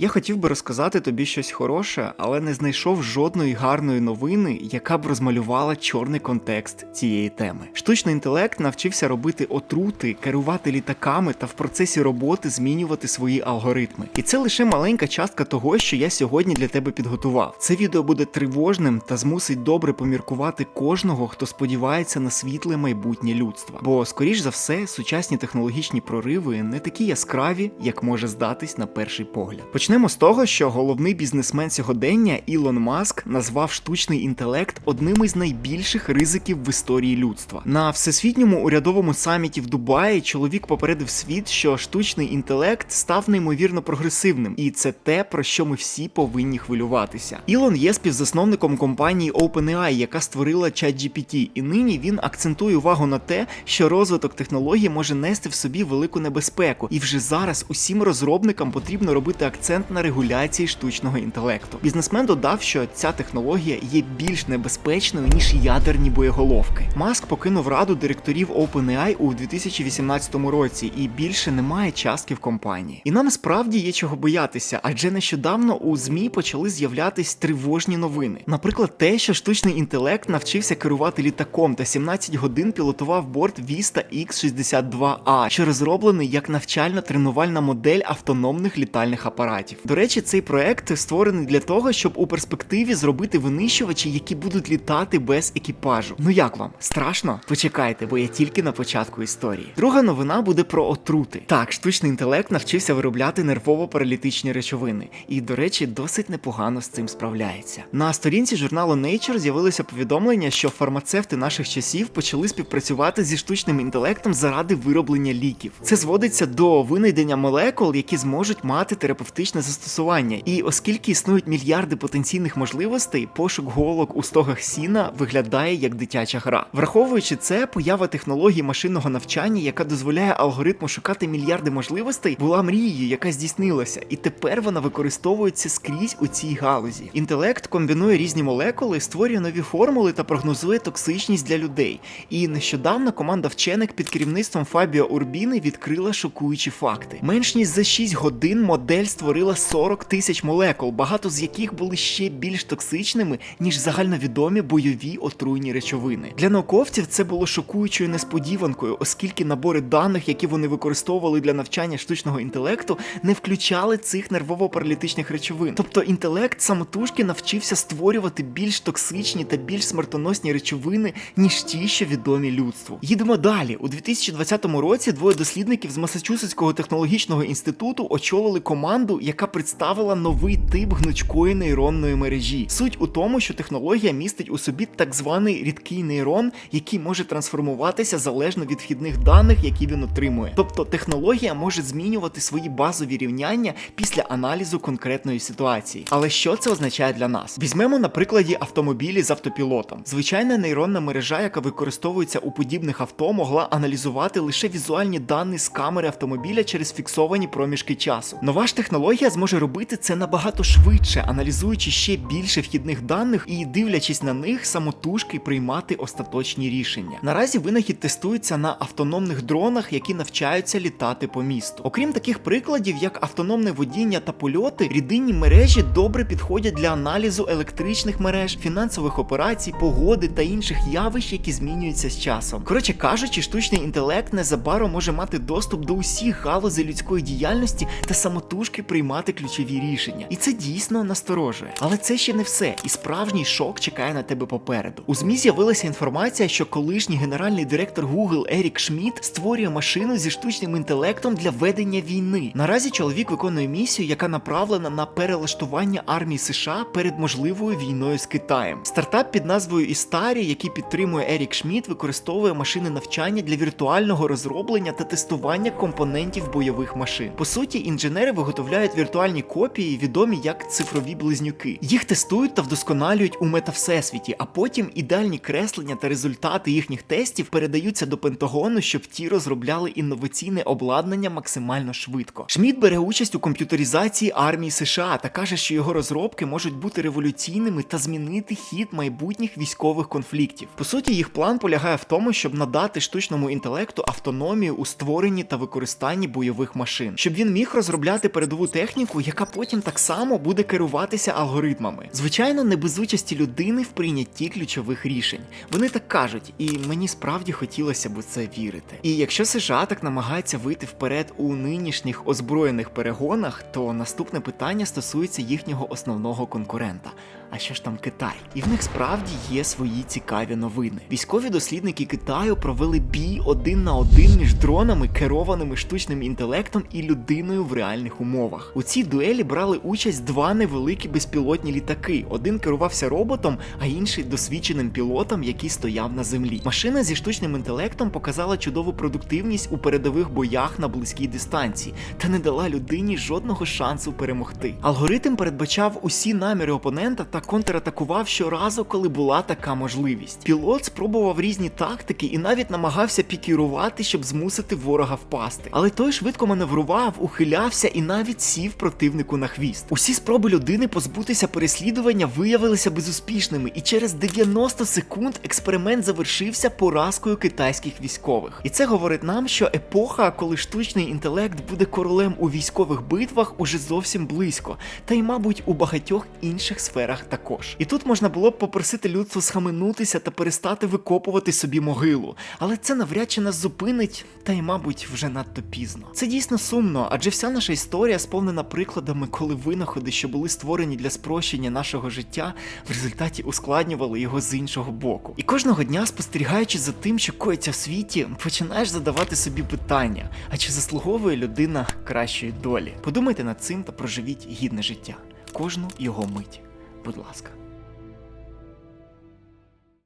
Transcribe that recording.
Я хотів би розказати тобі щось хороше, але не знайшов жодної гарної новини, яка б розмалювала чорний контекст цієї теми. Штучний інтелект навчився робити отрути, керувати літаками та в процесі роботи змінювати свої алгоритми. І це лише маленька частка того, що я сьогодні для тебе підготував. Це відео буде тривожним та змусить добре поміркувати кожного, хто сподівається на світле майбутнє людства. Бо, скоріш за все, сучасні технологічні прориви не такі яскраві, як може здатись на перший погляд. Почнемо з того, що головний бізнесмен сьогодення Ілон Маск назвав штучний інтелект одним із найбільших ризиків в історії людства. На всесвітньому урядовому саміті в Дубаї чоловік попередив світ, що штучний інтелект став неймовірно прогресивним, і це те, про що ми всі повинні хвилюватися. Ілон є співзасновником компанії OpenAI, яка створила ChatGPT, і нині він акцентує увагу на те, що розвиток технологій може нести в собі велику небезпеку, і вже зараз усім розробникам потрібно робити акцент на регуляції штучного інтелекту. Бізнесмен додав, що ця технологія є більш небезпечною ніж ядерні боєголовки. Маск покинув раду директорів OpenAI у 2018 році і більше немає частки в компанії. І нам справді є чого боятися, адже нещодавно у змі почали з'являтись тривожні новини. Наприклад, те, що штучний інтелект навчився керувати літаком та 17 годин пілотував борт Vista X62A, що розроблений як навчально-тренувальна модель автономних літальних апаратів. До речі, цей проект створений для того, щоб у перспективі зробити винищувачі, які будуть літати без екіпажу. Ну як вам? Страшно? Почекайте, бо я тільки на початку історії. Друга новина буде про отрути. Так, штучний інтелект навчився виробляти нервово-паралітичні речовини, і, до речі, досить непогано з цим справляється. На сторінці журналу Nature з'явилося повідомлення, що фармацевти наших часів почали співпрацювати зі штучним інтелектом заради вироблення ліків. Це зводиться до винайдення молекул, які зможуть мати терапевтичне застосування. І оскільки існують мільярди потенційних можливостей, пошук голок у стогах сіна виглядає як дитяча гра. Враховуючи це, поява технології машинного навчання, яка дозволяє алгоритму шукати мільярди можливостей, була мрією, яка здійснилася, і тепер вона використовується скрізь у цій галузі. Інтелект комбінує різні молекули, створює нові формули та прогнозує токсичність для людей. І нещодавно команда вчених під керівництвом Фабіо Урбіни відкрила шокуючі факти. Менш ніж за 6 годин модель створила 40 тисяч молекул, багато з яких були ще більш токсичними, ніж загальновідомі бойові отруйні речовини. Для науковців це було шокуючою несподіванкою, оскільки набори даних, які вони використовували для навчання штучного інтелекту, не включали цих нервово-паралітичних речовин. Тобто інтелект самотужки навчився створювати більш токсичні та більш смертоносні речовини, ніж ті, що відомі людству. Їдемо далі. У 2020 році двоє дослідників з Масачусетського технологічного інституту очолили команду, яка представила новий тип гнучкої нейронної мережі. Суть у тому, що технологія містить у собі так званий рідкий нейрон, який може трансформуватися залежно від вхідних даних, які він отримує. Тобто технологія може змінювати свої базові рівняння після аналізу конкретної ситуації. Але що це означає для нас? Візьмемо на прикладі автомобілі з автопілотом. Звичайна нейронна мережа, яка використовується у подібних авто, могла аналізувати лише візуальні дані з камери автомобіля через фіксовані проміжки часу. Нова ж технологія зможе робити це набагато швидше, аналізуючи ще більше вхідних даних і дивлячись на них самотужки приймати остаточні рішення. Наразі винахід тестується на автономних дронах, які навчаються літати по місту. Окрім таких прикладів, як автономне водіння та польоти, рідинні мережі добре підходять для аналізу електричних мереж, фінансових операцій, погоди та інших явищ, які змінюються з часом. Коротше кажучи, штучний інтелект незабаром може мати доступ до усіх галузей людської діяльності та самотужки приймати ключові рішення. І це дійсно насторожує. Але це ще не все, і справжній шок чекає на тебе попереду. У ЗМІ з'явилася інформація, що колишній генеральний директор Google Ерік Шмідт створює машину зі штучним інтелектом для ведення війни. Наразі чоловік виконує місію, яка направлена на перелаштування армії США перед можливою війною з Китаєм. Стартап під назвою Істарі, який підтримує Ерік Шмідт, використовує машини навчання для віртуального розроблення та тестування компонентів бойових машин. По суті, інженери виготовляють віртуальні копії, відомі як цифрові близнюки. Їх тестують та вдосконалюють у метавсесвіті, а потім ідеальні креслення та результати їхніх тестів передаються до Пентагону, щоб ті розробляли інноваційне обладнання максимально швидко. Шмідт бере участь у комп'ютеризації армії США та каже, що його розробки можуть бути революційними та змінити хід майбутніх військових конфліктів. По суті, їх план полягає в тому, щоб надати штучному інтелекту автономію у створенні та використанні бойових машин, щоб він міг розробляти передову техніку техніку, яка потім так само буде керуватися алгоритмами. Звичайно, не без участі людини в прийнятті ключових рішень. Вони так кажуть, і мені справді хотілося б у це вірити. І якщо США так намагається вийти вперед у нинішніх озброєних перегонах, то наступне питання стосується їхнього основного конкурента. А що ж там Китай? І в них справді є свої цікаві новини. Військові дослідники Китаю провели бій один на один між дронами, керованими штучним інтелектом і людиною в реальних умовах. У цій дуелі брали участь два невеликі безпілотні літаки. Один керувався роботом, а інший досвідченим пілотом, який стояв на землі. Машина зі штучним інтелектом показала чудову продуктивність у передових боях на близькій дистанції та не дала людині жодного шансу перемогти. Алгоритм передбачав усі наміри опонента та контратакував щоразу, коли була така можливість. Пілот спробував різні тактики і навіть намагався пікірувати, щоб змусити ворога впасти. Але той швидко маневрував, ухилявся і навіть сів противнику на хвіст. Усі спроби людини позбутися переслідування виявилися безуспішними, і через 90 секунд експеримент завершився поразкою китайських військових. І це говорить нам, що епоха, коли штучний інтелект буде королем у військових битвах, уже зовсім близько, та й, мабуть, у багатьох інших сферах також. І тут можна було б попросити людство схаменутися та перестати викопувати собі могилу, але це навряд чи нас зупинить, та й, мабуть, вже надто пізно. Це дійсно сумно, адже вся наша історія сповнена прикладами, коли винаходи, що були створені для спрощення нашого життя, в результаті ускладнювали його з іншого боку. І кожного дня, спостерігаючи за тим, що коїться в світі, починаєш задавати собі питання: а чи заслуговує людина кращої долі? Подумайте над цим та проживіть гідне життя, кожну його мить. Будь ласка.